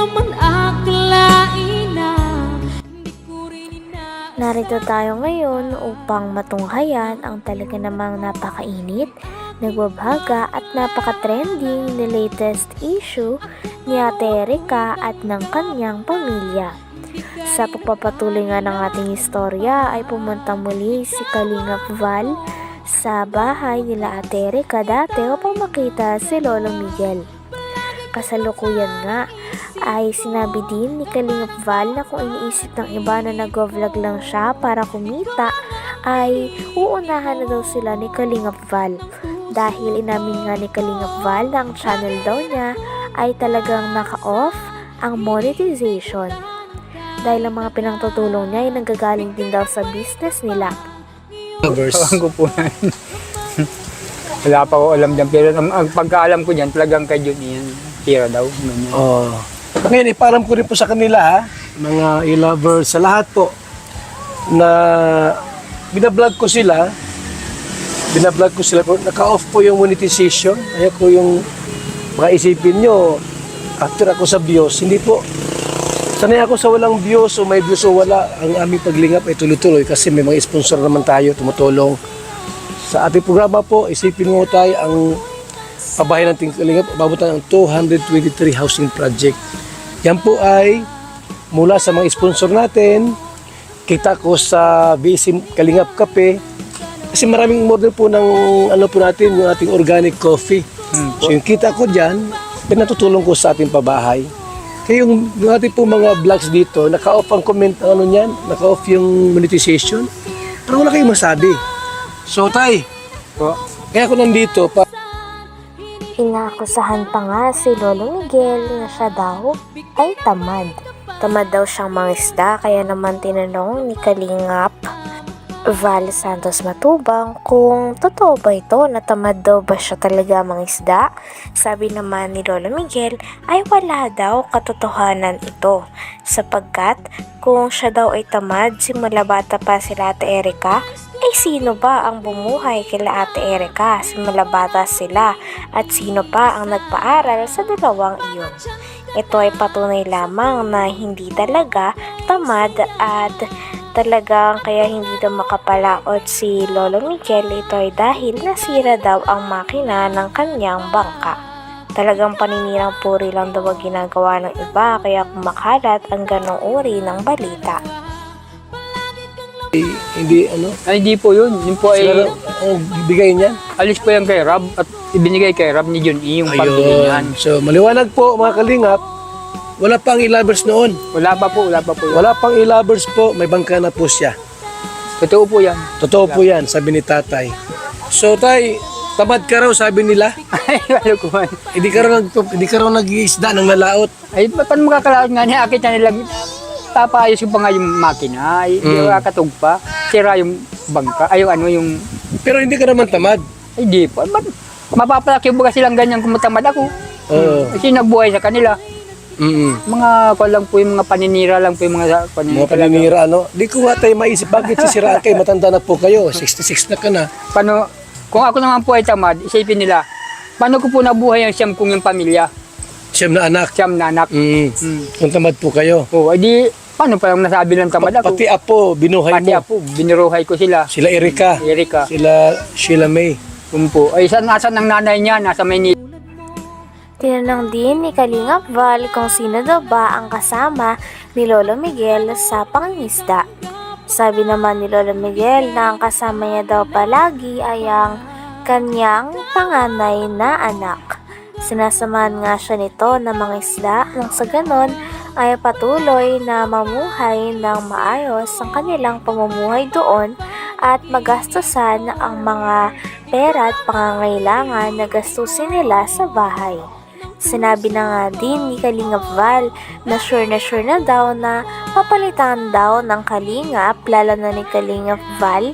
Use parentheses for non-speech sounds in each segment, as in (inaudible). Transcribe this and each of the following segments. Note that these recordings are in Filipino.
naman akalain na Narito tayo ngayon upang matunghayan ang talaga namang napakainit, nagbabaga at napaka-trending na latest issue ni Ate Erika at ng kanyang pamilya. Sa pagpapatuloy nga ng ating istorya ay pumunta muli si Kalingap Val sa bahay nila Ate Erika dati upang makita si Lolo Miguel. Kasalukuyan nga ay sinabi din ni Kalingap Val na kung iniisip ng iba na nag-vlog lang siya para kumita ay uunahan na daw sila ni Kalingap Val. Dahil inamin nga ni Kalingap Val na ang channel daw niya ay talagang naka-off ang monetization. Dahil ang mga pinangtutulong niya ay nanggagaling din daw sa business nila. Po na. (laughs) Wala pa ko alam dyan. Pero ang, ang pagkaalam ko dyan, talagang kay Jun yan. Tira daw. Ganyan. Oh. Ngayon, iparam ko rin po sa kanila, ha? mga e-lovers, sa lahat po, na binablog ko sila, binablog ko sila, naka-off po yung monetization. Ayaw ko yung mga isipin nyo, after ako sa views, hindi po. Sanay ako sa walang views o may views o wala. Ang aming paglingap ay tuloy-tuloy kasi may mga sponsor naman tayo tumutulong. Sa ating programa po, isipin mo tayo ang pabahay ng Tingkalingap, ababutan ng 223 housing project. Yan po ay mula sa mga sponsor natin, kita ko sa BSM Kalingap Kape, kasi maraming order po ng ano po natin, yung ating organic coffee. Hmm, So yung kita ko dyan, pinatutulong ko sa ating pabahay. Kaya yung, yung ating po mga vlogs dito, naka-off ang comment, ano niyan, naka-off yung monetization. Pero wala kayong masabi. So tay, Po. kaya ako nandito pa Inakusahan pa nga si Lolo Miguel na siya daw ay tamad. Tamad daw siyang mangisda kaya naman tinanong ni Kalingap Val Santos Matubang kung totoo ba ito na tamad daw ba siya talaga mangisda. Sabi naman ni Lolo Miguel ay wala daw katotohanan ito sapagkat kung siya daw ay tamad simula bata pa sila Ate Erika ay sino ba ang bumuhay kila Ate Erika simula bata sila at sino pa ang nagpaaral sa dalawang iyon. Ito ay patunay lamang na hindi talaga tamad at talagang kaya hindi daw makapalaot si Lolo Miguel ito ay dahil nasira daw ang makina ng kanyang bangka. Talagang paninirang puri lang daw ang ginagawa ng iba kaya kumakalat ang ganong uri ng balita. eh, hindi ano, Ay, hindi po yun. Yun po ay sila ang bibigay niyan. alis po yan kay Rob at ibinigay kay Rob ni Jun E, yung pambili niyan. So maliwanag po mga kalingap, wala pang e-lovers noon. Wala pa po, wala pa po. Wala pang e-lovers po, may bangka na po siya. Totoo po yan. Totoo po yan, sabi ni tatay. So tay, tamad ka raw, sabi nila. Ay, wala ko man. Hindi ka raw, nag, hindi ka raw nag-iisda ng lalaot. Ay, ba- paano makakalaot nga niya? Akit na nilang papaayos ko pa nga yung makina. Ay, Mm. mm. katog pa. Sira yung bangka. Ay, yung ano, yung... Pero hindi ka naman tamad. Ay, di po. Ba't mapapalaki ba silang ganyan kung matamad ako? Oo. Kasi nagbuhay sa kanila. Mm Mga ko lang po yung mga paninira lang po yung mga paninira. Mga paninira, ano? Di ko nga tayo maisip, bakit sisiraan kayo? Matanda na po kayo, 66 na ka na. Paano, kung ako naman po ay tamad, isipin nila, paano ko po nabuhay ang siyam kong yung pamilya? Siyam na anak. Siyam na anak. Mm. Hmm. Kung tamad po kayo. Oh, ay di, paano pa lang nasabi ng tamad ako? Pati apo, binuhay Pati mo. ako, biniruhay ko sila. Sila Erika, Erika. sila Sheila May. Yun po. Ay, saan nasan ng nanay niya? Nasa Maynila. Tinanong din ni Kalingap Val kung sino daw ba ang kasama ni Lolo Miguel sa pangingisda. Sabi naman ni Lolo Miguel na ang kasama niya daw palagi ay ang kanyang panganay na anak. Sinasamahan nga siya nito ng mga isda nang sa ganon ay patuloy na mamuhay ng maayos ang kanilang pamumuhay doon at magastusan ang mga pera at pangangailangan na gastusin nila sa bahay. Sinabi na nga din ni Kalingap Val na sure na sure na daw na papalitan daw ng Kalingap, lalo na ni Kalingap Val,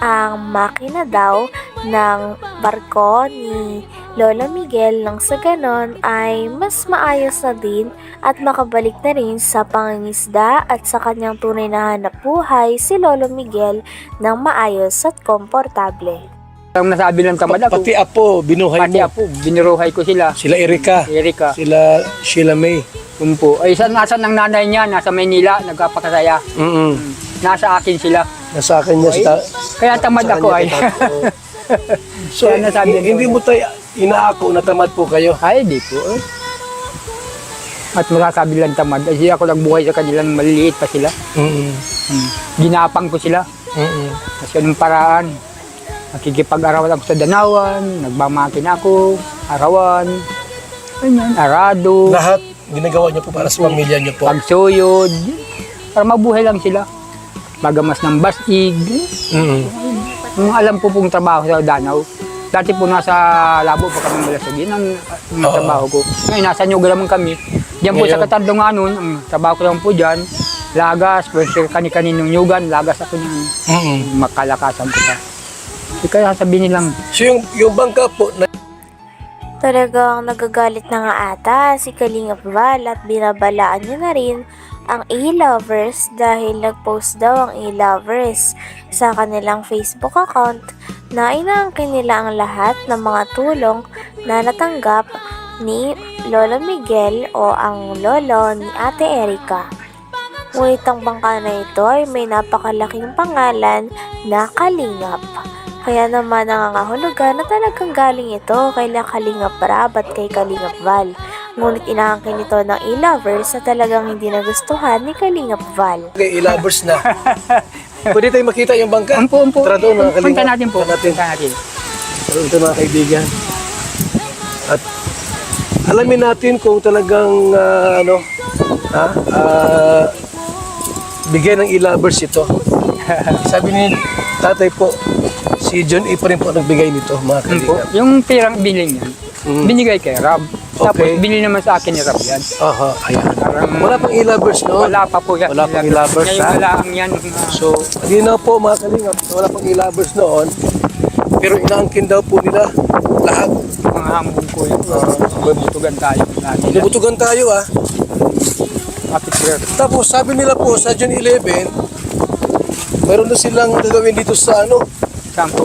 ang makina daw ng barko ni Lolo Miguel nang sa ganon ay mas maayos na din at makabalik na rin sa pangingisda at sa kanyang tunay na hanap buhay si Lolo Miguel ng maayos at komportable. Ang nasabi ng tamad ako. Pati apo, binuhay Pati mo. ako, biniruhay ko sila. Sila Erika, Erika. sila Sheila May. Kumpo. Ay, isa nasa ng nanay niya, nasa Maynila, nagkapakasaya. Mm-mm. Nasa akin sila. Nasa akin niya Ay, sa... Kaya tamad ako ay. (laughs) So, Kaya nasabi hindi mo tayo inaako na tamad po kayo. ay, di po. eh. At masasabi lang tamad. Ay, ako nagbuhay sa kanila, nung maliliit pa sila. Mm-mm. Hmm. Ginapang ko sila. Mm-mm. Kasi anong paraan. Nakikipag-arawan ako sa danawan, nagbamakin ako, arawan, ganyan, arado, Lahat ginagawa niyo po para sa pamilya niyo po. pagsuyod, para mabuhay lang sila. Magamas ng basig, Mm-mm. yung alam po pong trabaho sa Danau. Dati po nasa labo pa kami malasagin ang, ang Oo. trabaho ko. Ngayon, nasa Nyuga naman kami. Diyan po sa Ngayon? Katandunganon, ang trabaho ko lang po dyan, lagas, pwede kani-kaninong nyugan, lagas ako niyan. Mm-mm. Makalakasan ko pa. Kaya sabihin nilang, So yung, yung bangka po, na, Talagang nagagalit na nga ata si Kalingap Val at binabalaan niya na rin ang A-Lovers dahil nag-post daw ang A-Lovers sa kanilang Facebook account na inaangkin nila ang lahat ng mga tulong na natanggap ni Lolo Miguel o ang lolo ni Ate Erika. Ngunit ang bangka na ito ay may napakalaking pangalan na Kalingap. Kaya naman nangangahulugan na talagang galing ito kay La Kalingap Rab at kay Kalingap Val. Ngunit inaangkin ito ng e-lovers na talagang hindi nagustuhan ni Kalingap Val. okay, ilabers na. (laughs) Pwede tayo makita yung bangka. umpo, umpo. Tara doon, mga kalingap. Punta natin po. Punta natin. Punta natin. So, ito mga kaibigan. At alamin natin kung talagang ah, ano, ha, ah, bigyan ng ilabers ito. (laughs) Sabi ni tatay po, si John E. pa rin po nagbigay nito, mga Umpo. kalingap. Yung pirang biling yan, Mm. binigay kay Rab. Tapos Okay. binili naman sa akin ni Rab yan. Aha, ayan. Parang Wala pang ilabers noon. wala pa po yan. Wala pang ilabers, Ngayon ha? wala ang yan. So, hindi na po mga kalingap, wala pang ilabers noon. Pero inaangkin daw po nila lahat. mga hambog ko yun. Bubutugan tayo. Lagi na. Inubutugan tayo ah. Kapit sir. Tapos sabi nila po sa June 11, meron na silang gagawin dito sa ano, Saan po?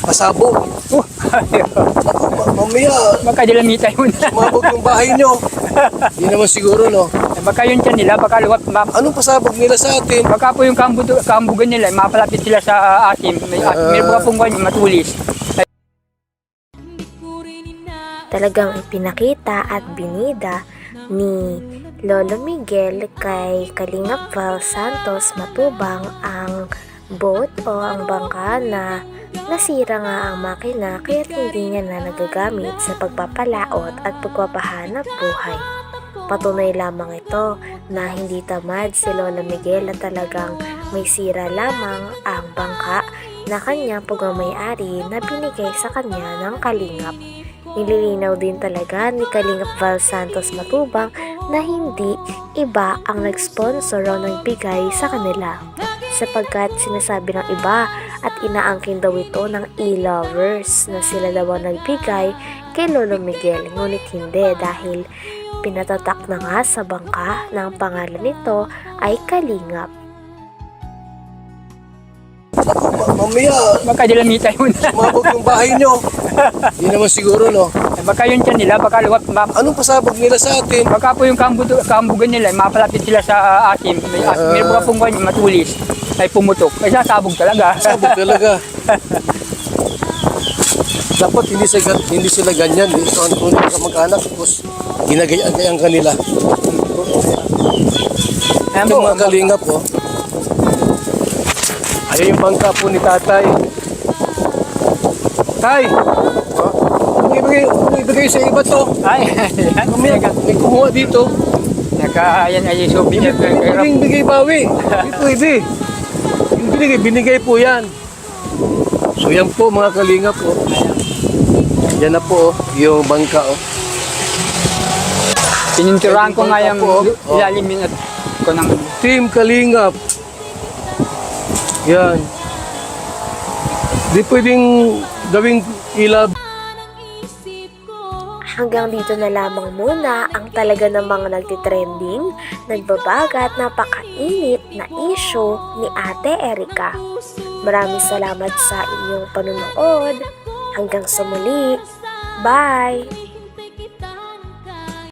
pasabog. Oh, mamaya, baka dilamita yun. sumabog yung bahay nyo. Hindi naman siguro, no? baka yun dyan nila, baka luwat. ma- Anong pasabog nila sa atin? Baka po yung kambudo, kambugan nila, mapalapit sila sa asim. May, uh, may mga pong matulis. Talagang ipinakita at binida ni Lolo Miguel kay Kalingap Val Santos Matubang ang boat o ang bangka na nasira nga ang makina kaya hindi niya na nagagamit sa pagpapalaot at pagpapahanap buhay. Patunay lamang ito na hindi tamad si Lolo Miguel na talagang may sira lamang ang bangka na kanyang pagmamayari na binigay sa kanya ng kalingap. Nililinaw din talaga ni Kalingap Val Santos Matubang na hindi iba ang nag-sponsor o nagbigay sa kanila. Sapagkat sinasabi ng iba at inaangkin daw ito ng e-lovers na sila daw ang nagbigay kay Lolo Miguel. Ngunit hindi dahil pinatatak na nga sa bangka na ang pangalan nito ay Kalingap. Mamaya, Baka dilamita yun. sumabog yung bahay nyo. Hindi naman siguro, no? baka yun dyan nila, baka luwat. Ma- Anong pasabog nila sa atin? baka po yung kambudo, kambugan nila, mapalapit sila sa asim. May, uh, may mga pong kanya, matulis. Ay pumutok. Ay sasabog talaga. Pasabog talaga. (laughs) Dapat hindi sila, hindi sila ganyan. Ito ang tunay na kamag-anak. Tapos, ginagayaan kanila. Ayan Ito po, mga kalingap, oh. Ayun yung bangka po ni tatay. Tay! Oh, ibigay, ibigay sa iba to. Ay, ayan. (laughs) Mamaya, may kumuha dito. Naka, ayan ay souvenir. Pwedeng bigay bawi. (laughs) Hindi pwede. Yung binigay, binigay po yan. So yan po mga kalingap po. Yan na po oh, yung bangka oh. Pininturahan ko nga yung opo. ilalimin at ko ng Team Kalingap. Yan. Di pwedeng gawing ilab. Hanggang dito na lamang muna ang talaga namang nagtitrending, nagbabagat, napakainit na issue ni Ate Erika. Maraming salamat sa inyong panunood. Hanggang sa muli. Bye!